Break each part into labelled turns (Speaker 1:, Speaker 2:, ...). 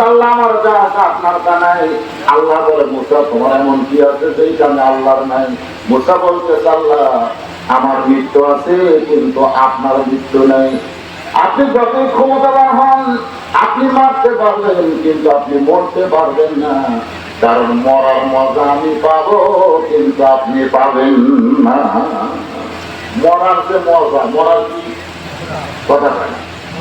Speaker 1: আমার যা আছে মৃত্যু আছে, কিন্তু আপনার মৃত্যু নাই। আপনি যতই ক্ষমতাবান হন, আপনি মারতে পারবেন, কিন্তু আপনি মরতে পারবেন না। কারণ মরার মজা আমি পাবো, কিন্তু আপনি পাবেন না। মরার যে মজা, মরার কি? কথা না।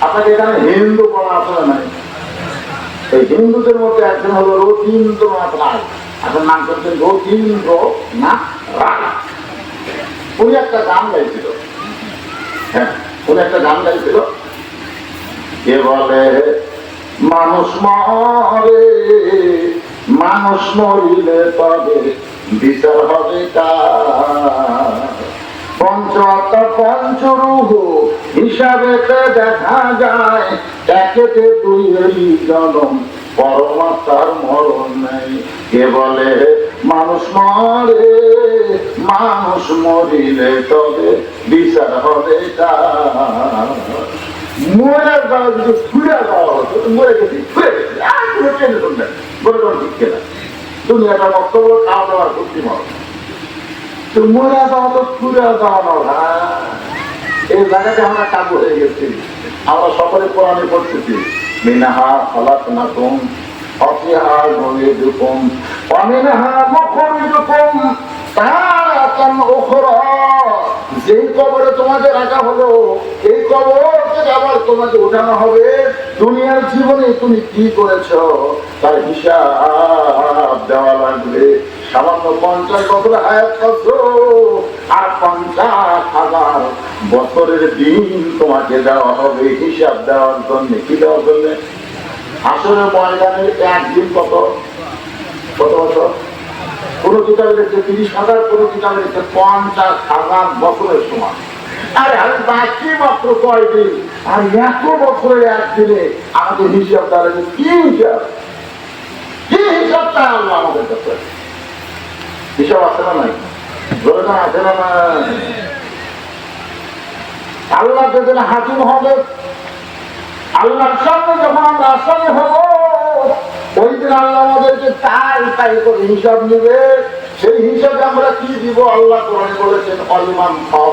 Speaker 1: আপনাকে এখানে হিন্দু বলা না নাই। এই হিন্দুদের মধ্যে একজন হলো রথীন্দ্রনাথ রায়। আপনার নাম করছেন রথীন্দ্রনাথ রায়। উনি একটা গান গাইছিল। হ্যাঁ উনি একটা গান গাইছিল। কে বলে, মানুষ মরে, মানুষ মরিলে তবে বিচার হবে কার? পঞ্চত পঞ্চরূহ হিসাবে দেখা যায় মানুষ মরে, মানুষ মরিলে তবে বিচার হবে মরে যাওয়া যদি ঘুরে যাওয়া হতো তো মরে গেছি ঘুরে গেছি, আর কোনো টেনশন নেই। বলে ঠিক কেনা দুনিয়াটা বক্তব্য খাওয়া দাওয়ার মরণ তো মরে যাওয়া তো ঘুরে যাওয়া না। এই জায়গাতে আমরা কাবু হয়ে গেছি। আমরা সকলে কোরআনে পড়তেছি। কবরে তোমাকে রাখা হলো, এই কবর আবার তোমাকে উঠানো হবে। দুনিয়ার জীবনে তুমি কি করেছ? তার হিসাব দেওয়া লাগবে। সামান্য পঞ্চাশ বছর হায়াত করছ, আর পঞ্চাশ হাজার বছরের দিন তোমাকে দেওয়া হবে, হিসাব দেওয়ার জন্য, কি দেওয়ার জন্য? আসলে ময়দানে একদিন কত? কত বছর? কোন কিতাবে দেখছে তিরিশ হাজার, কোন কিতাবে পঞ্চাশ হাজার বছরের সমান। আরে আমি বাকি মাত্র কয়দিন? আর এত বছরের একদিনে আমাদের হিসাব দাঁড়াবে কি হিসাব? কি হিসাবটা আল্লাহ আমাদের কাছে? আছে না নাই? আছে না আল্লাহ হবে, আল্লাহর সামনে যখন আমরা আসামি হব, ওই দিন আল্লাহ আমাদেরকে তাই তাই করে হিসাব নেবে। সেই হিসাবে আমরা কি দিব? আল্লাহ কোরআনে বলেছেন খাওয়া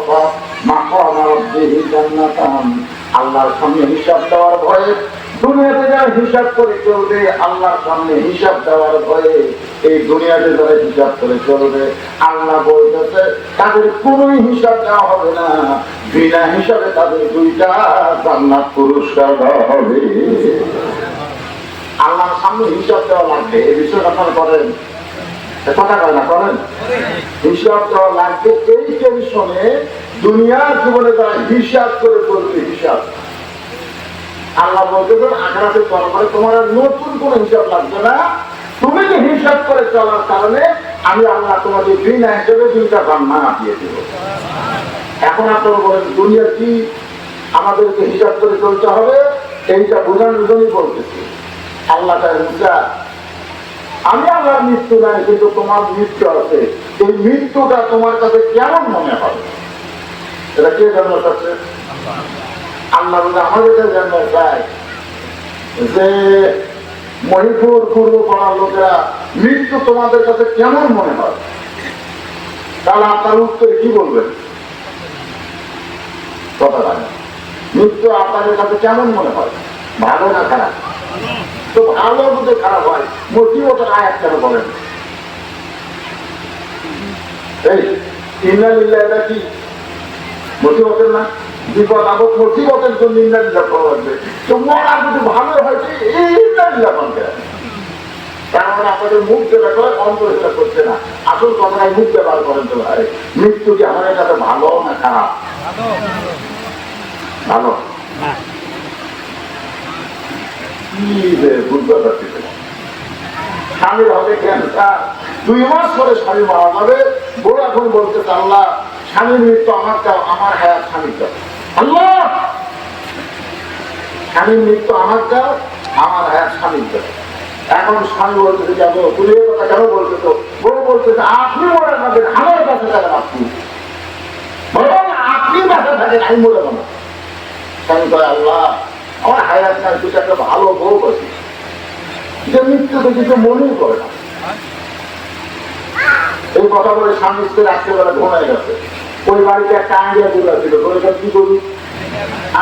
Speaker 1: দেহি জান্নাতান। আল্লাহর হিসাব দেওয়ার ভয়ে দুনিয়াতে যারা হিসাব করে চলবে, আল্লাহর সামনে হিসাব দেওয়ার ভয়ে এই দুনিয়াতে যারা হিসাব করে চলবে, আল্লাহ বলতেছে, তাদের কোন হিসাব দেওয়া হবে না। বিনা হিসাবে তাদের দুইটা জান্নাত পুরস্কার দেওয়া হবে। আল্লাহর সামনে হিসাব দেওয়া লাগবে, এই বিষয়টা আপনারা করেন। কথা কয় করেন? হিসাব দেওয়া লাগবে, এই টেনশনে দুনিয়ার জীবনে তারা হিসাব করে চলবে, হিসাব। আল্লাহ বলতেছেন আখড়াতে দরবারে তোমার নতুন কোন হিসাব লাগবে না। তুমি যে হিসাব করে চলার কারণে আমি আল্লাহ তোমাকে বিনা হিসেবে দুইটা রান্না দিয়ে দেব। এখন আপনারা বলেন, দুনিয়া কি আমাদেরকে হিসাব করে চলতে হবে? এইটা বোঝানোর জন্যই বলতেছি। আল্লাহ তার মুসা আমি আল্লাহর মৃত্যু নাই, কিন্তু তোমার মৃত্যু আছে। এই মৃত্যুটা তোমার কাছে কেমন মনে হবে? এটা কে চাচ্ছে আল্লাহ বলে আমাদের জানতে চায় যে মহিপুর পূর্ব পাড়ার লোকেরা, মৃত্যু তোমাদের কাছে কেমন মনে হয়? তাহলে আপনার উত্তরে কি বলবেন? মৃত্যু আপনাদের কাছে কেমন মনে হয়? ভালো না খারাপ? তো ভালো যদি খারাপ হয় মতিবতের আয়াত কেন বলেন? এই ইন্নালিল্লাহ এটা কি মতিবতের না? বিপদ তো মুখ করছে না। আসল মুখ মৃত্যু। স্বামীর হবে ক্যান্সার দুই মাস পরে স্বামী মারা যাবে। বউ এখন বলতে আল্লাহ স্বামীর মৃত্যু আমার দাও আমার হায়াত স্বামীর দাও স্বামীর মৃত্যু আমার দাও আমার হায়াত স্বামীর এখন স্বামী বলতেছে যাব, তুমি এ কথা কেন বলতে তো বউ বলতেছে আপনি মরে যাবেন, আমার কাছে থাকেন আপনি। আপনি বাসা থাকেন, আমি যাব না। স্বামী আল্লাহ, আমার হায়াত তুই একটা ভালো বউ করছিস যে মৃত্যুকে কিছু মনেই করে না। এই কথা বলে স্বামী রাত্রেবেলা ঘুমায় গেছে। ওই বাড়িতে একটা আইডিয়া গুলো ছিল বলেছেন কি করি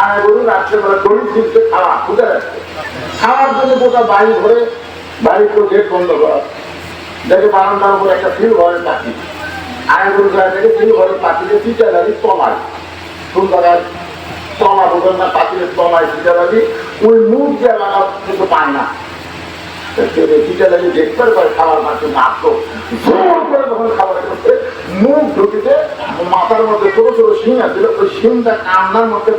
Speaker 1: আর গরু রাত্রেবেলা দড়ি ছিলতে খাওয়া খুঁজে রাখছে খাওয়ার জন্য গোটা বাড়ি ঘরে বাড়ির তো গেট বন্ধ করা। দেখে বারান্দার উপর একটা ফিল ঘরের পাখি। আয় গরু দেখে ফিল ঘরের পাখিতে পিঠা দাঁড়ি তলায় সুন্দর তলা বোঝেন না পাখির তলায় পিঠা দাঁড়ি ওই মুখ দিয়ে লাগা কিছু পায় না। পিঠা দাঁড়িয়ে দেখতে পারে, খাবার মারতে মারতো জোর করে যখন খাবার খেতে মুখ ঢুকিতে মাথার মধ্যে ছোট ছোট শিং আছে, ওই শিংটা কান্নার মধ্যে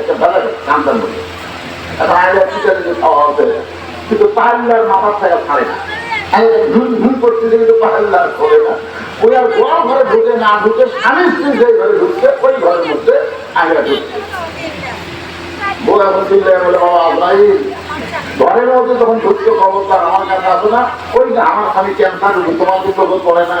Speaker 1: একটা বেলা কান্দার মধ্যে। এখন আগে পিঠা দিয়ে খাওয়া হতে, কিন্তু পাহাড়িয়ার মাথার থেকে ছাড়ে না। ঘুম ঘুম করতে কিন্তু পাহাড়িয়ার করে না। ওই আর বড় ঘরে ঢুকে না ঢুকে, স্বামী স্ত্রী যে ঘরে ঢুকছে, ওই ঘরের মধ্যে আগে ঢুকছে। বলে বাবা আব্রাহিম ঘরের মধ্যে যখন ঢুকছো, খবরদার আমার কাছে আসো না। ওই যে আমার স্বামী ক্যান্সার তোমার খবর পড়ে না।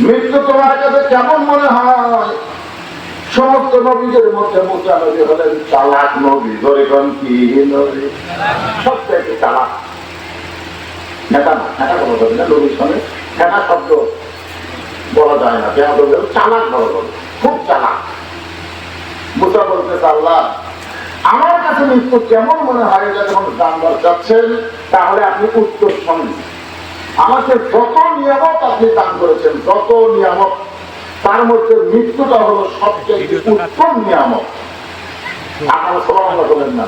Speaker 1: মৃত্যু তোমার কাছে কেমন মনে হয়? সমস্ত নবীদের মধ্যে নবী হলেন চালাক নবী ধরে কোন কি চালাক সঙ্গে খুব চালাক। আল্লাহ, আমার কাছে মৃত্যু কেমন মনে হয়? এটা যখন জানবার চাচ্ছেন, তাহলে আপনি উত্তর শোনেন। আমাকে যত নিয়ামত আপনি দান করেছেন, যত নিয়ামত, তার মধ্যে মৃত্যুটা হলো সবচেয়ে উত্তম বলেন না।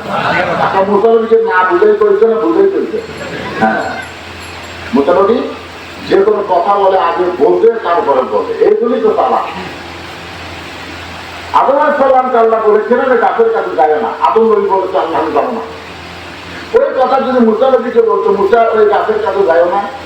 Speaker 1: আপনার না হ্যাঁ। কথা বলে, আগে বলবে আদম আল্লাহ বলেছিলেন কাছে না। আদম না। ওই কথা যদি মুসা নবীকে বলতো মুসা ওই গাছের কাছে যায় না।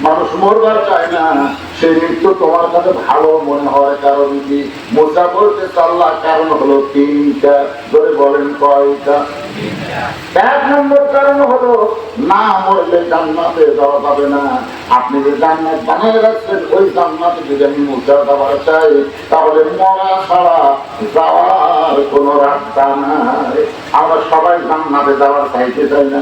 Speaker 1: মানুষ মরবার চায় না। সেই মৃত্যু তোমার কাছে ভালো মনে হয়। কারণ কি? মুসা বলতে কারণ হলো তিনটা। ধরে বলেন কয়টা? এক নম্বর কারণ হলো, না মরলে জান্নাতে যাওয়া যাবে না। আপনি যে জান্নাত বানিয়ে রাখছেন, ওই জান্নাতে যদি আমি মুসা যাওয়ার চাই, তাহলে মরা ছাড়া যাওয়ার কোনো রাস্তা নাই। আমরা সবাই জান্নাতে যাওয়ার চাইতে চাই না।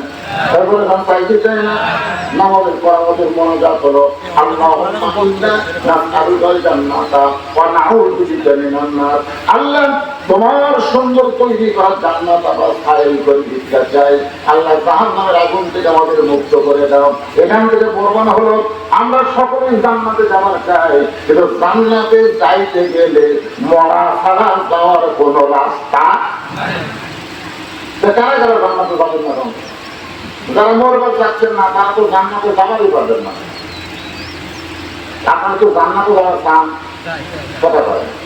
Speaker 1: আল্লাহ তোমার সুন্দর তৈরি করা জান্নাত আবার ফাইল করে ভিক্ষা চাই। আল্লাহ জাহান নামের আগুন থেকে আমাদের মুক্ত করে দাও। এখান থেকে প্রমাণ হলো আমরা সকলেই জান্নাতে যাওয়ার চাই কিন্তু জান্নাতে যাইতে গেলে মরা ছাড়া যাওয়ার কোনো রাস্তা কারা কারা জান্নাতে যাবেন না যারা মরবার যাচ্ছেন না তারা তো জান্নাতে যাবারই পারবেন না। আপনারা তো জান্নাতে যাওয়ার চান। কথা বলেন।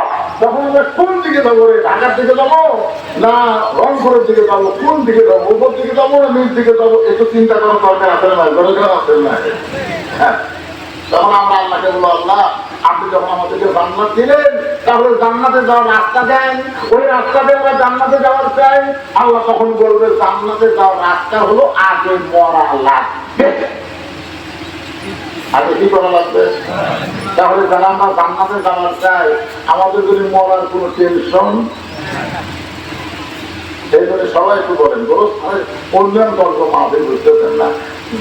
Speaker 1: তখন আমরা কোন দিকে যাব রে? ঢাকার দিকে যাব না রংপুরের দিকে যাব? কোন দিকে যাব? উপর দিকে যাব না নিচ দিকে যাব? একটু চিন্তা করার দরকার আছে না দরকার আছে না? হ্যাঁ? তখন আমরা আল্লাহকে বলব, আল্লাহ, আপনি যখন আমাদেরকে জান্নাত দিলেন, তাহলে জান্নাতে যাওয়ার রাস্তা দেন। ওই রাস্তা দিয়ে আমরা জান্নাতে যাওয়ার চাই। আল্লাহ তখন বলবে, জান্নাতে যাওয়ার রাস্তা হলো আগে মরা লাগবে আগে কি করা লাগবে? তাহলে যারা আমরা যাওয়ার চাই আমাদের যদি মরার কোনো টেনশন এই জন্য সবাই একটু বলেন বলো অন্যান্য গল্প মাফে বুঝতেছেন না।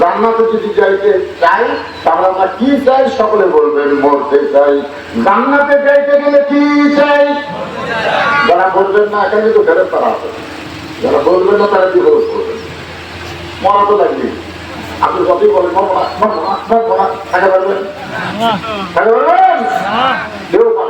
Speaker 1: জান্নাতে যদি যাইতে চাই তাহলে আমরা কি চাই? সকলে বলবেন, মরতে চাই। জান্নাতে যাইতে গেলে কি চাই? যারা বলবেন না, এখানে তো ফেরত তারা আছে। যারা বলবেন না, তারা কি করবেন মরা তো লাগবে আপনি যতই বলেন মরবো হ্যাঁ। হ্যাঁ। না। মরবো না। মরবো